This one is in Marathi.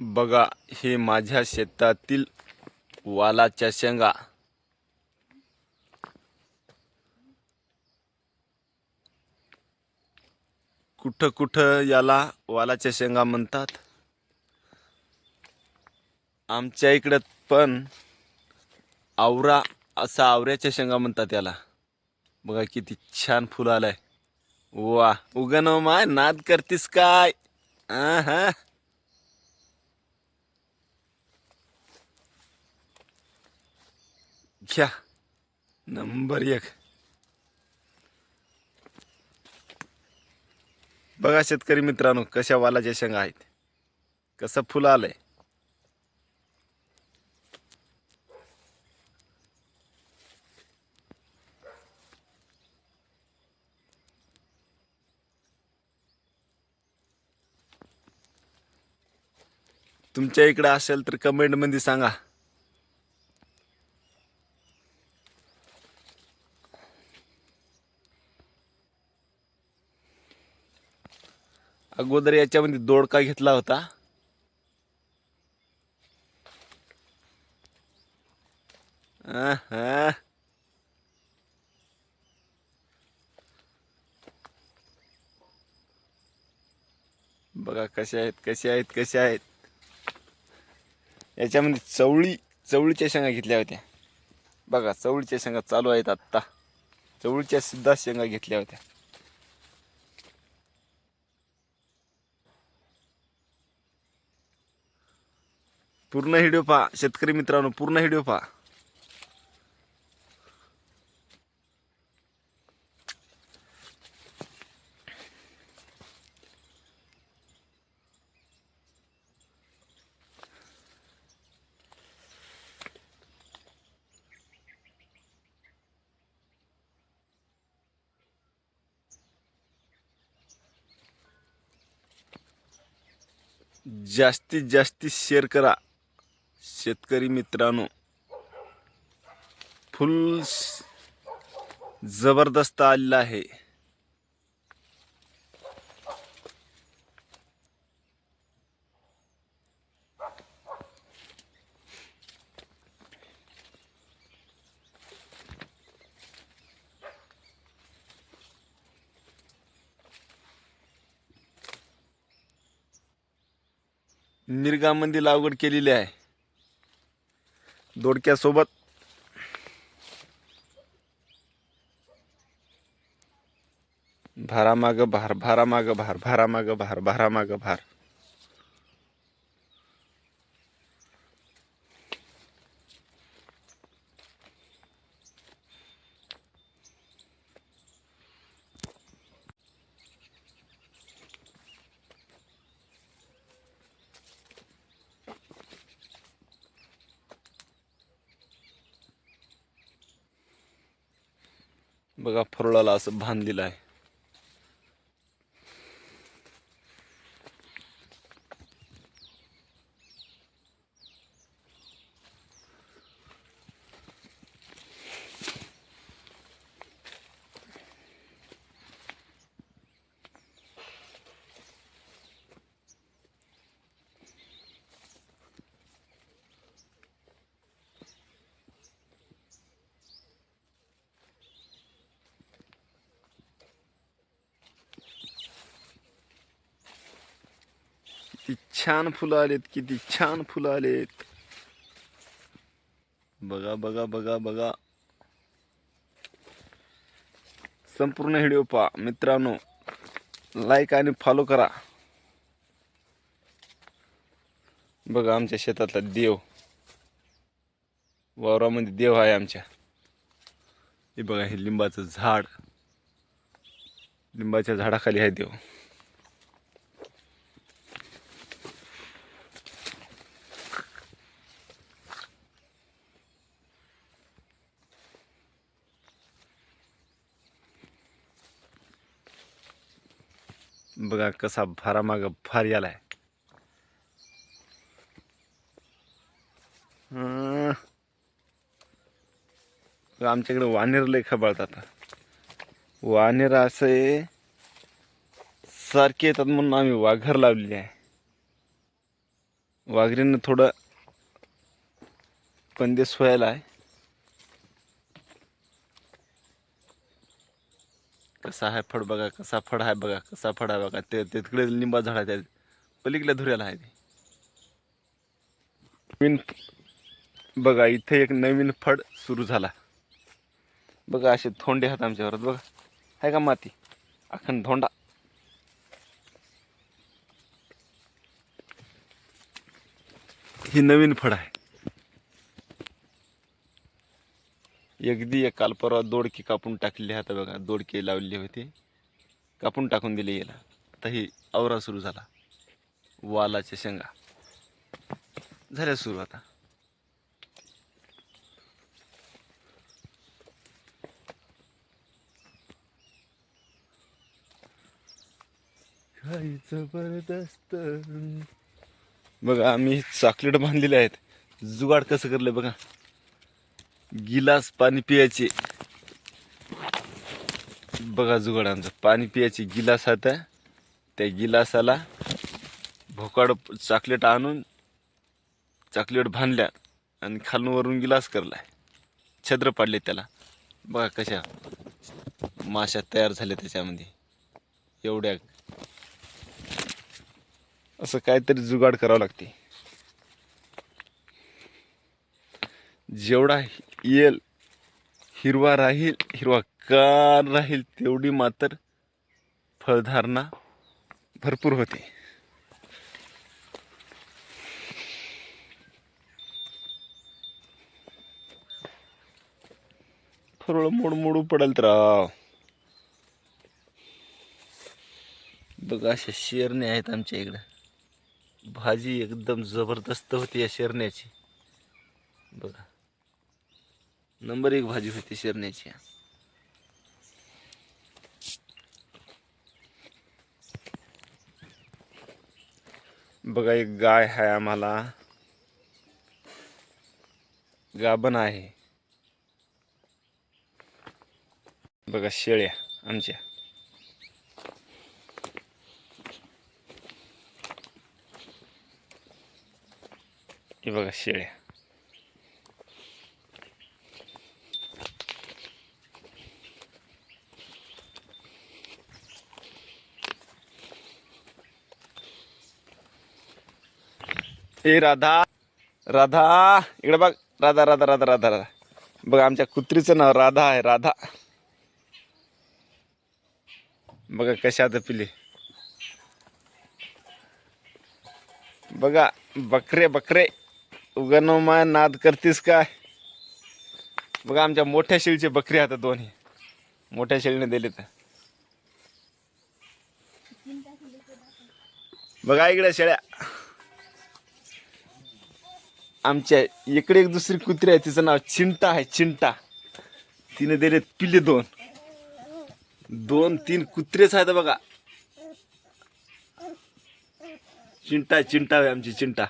बघा हे माझ्या शेतातील वालाच्या शेंगा. कुठं कुठं याला वालाच्या शेंगा म्हणतात? आमच्या इकडं पण आवरा असा आवऱ्याच्या शेंगा म्हणतात याला. बघा किती छान फुल आलंय. वा उगन माय नाद करतीस काय? हा घ्या नंबर एक बघा शेतकरी मित्रांनो कशा वालाच्या शेंगा आहेत. कसं फुलं आलंय. तुमच्या इकडं असेल तर कमेंटमध्ये सांगा. अगोदर याच्यामध्ये दोडका घेतला होता. हा बघा कसे आहेत कसे आहेत कसे आहेत. याच्यामध्ये चवळी चवळीच्या शेंगा घेतल्या होत्या. बघा चवळीच्या शेंगा चालू आहेत आत्ता. चवळीच्या सुद्धा शेंगा घेतल्या होत्या. पूर्ण व्हिडिओ पहा शेतकरी मित्रांनो पूर्ण व्हिडिओ पहा. जास्तीत जास्ती शेअर करा. शेतकरी मित्रांनो फुल जबरदस्त आलेला आहे. मिरगामध्ये लागवड केलेली आहे. दोडक्यासोबत. भारामाग भार भारामाग भार भारामाग भार भारामाग भार. बघा फरोळाला असं बांधलेलं आहे किती छान फुलं आलेत किती छान फुलं आलेत. बघा बघा बघा बघा. संपूर्ण व्हिडिओ पहा मित्रांनो. लाईक आणि फॉलो करा. बघा आमच्या शेतातला देव. वावरामध्ये देव आहे आमच्या. हे बघा हे लिंबाचं झाड. लिंबाच्या झाडाखाली आहे देव. बघा कसा भारामाग भार यालाय आमच्याकडे वानेर लय खबाळतात वानेर असे सारखे येतात म्हणून आम्ही वाघर लावलेली आहे. वाघरीनं थोडं पंदेस व्हायला आहे. कसा आहे फळ बघा कसा फळ आहे बघा कसा फळ आहे बघा. ते तिकडे लिंबा झाड आहे त्या पलीकडल्या धुऱ्याला आहे ते. नवीन बघा इथे एक नवीन फळ सुरू झाला. बघा असे थोंडे आहेत आमच्यावर बघा. आहे का माती? अखंड धोंडा ही नवीन फळ आहे. अगदी एक काल परवा दोडकी कापून टाकली आता बघा दोडके लावले होती. कापून टाकून दिली याला. आता ही आवरा सुरू झाला. वालाच्या शेंगा. झाल्या सुरू आता. काय जबरदस्त बघा आम्ही चॉकलेट बांधलेले आहेत. जुगाड कसं करलं बघा. गिलास पाणी पियाचे. बघा जुगाड आमचं पाणी पियाचे गिलास आता त्या गिलासाला भोकाड चॉकलेट आणून चॉकलेट बांधल्या आणि खालून वरून गिलास करलाय. छद्र पाडले त्याला. बघा कशा माशा तयार झाल्या त्याच्यामध्ये. एवढ्या. असं काहीतरी जुगाड करावं लागते. जेवढा येल हिरवा राहील हिरवा कार राहील तेवढी मात्र फळधारणा भरपूर होते. फरळ मोड मोडू पडेल तर. बघा अशा शेरणे आहेत आमच्या इकडं. भाजी एकदम जबरदस्त होती या शेरण्याची. बघा. नंबर एक भाजी होती शिरण्याची. बघा एक गाय आहे आम्हाला. गाभण आहे. बघा शेळ्या आमच्या. हे बघा शेळ्या. हे राधा. राधा. इकडे बघ. राधा राधा राधा राधा राधा. बघ आमच्या कुत्रीचं नाव राधा आहे. राधा. बघा कशा आता पिले. बघा बकरे बकरे. उगनो माय नाद करतीस काय? बघा आमच्या मोठ्या शेळीचे बकरी आता दोन्ही. मोठ्या शेळीने दिले तर बघा इकडे शेळ्या. आमच्या इकडे एक दुसरी कुत्री आहे तिचं नाव चिंटा आहे चिंटा तिने दिले पिल्ले दोन. दोन तीन कुत्रेच आहेत बघा. चिंटा चिंटा आहे आमची चिंटा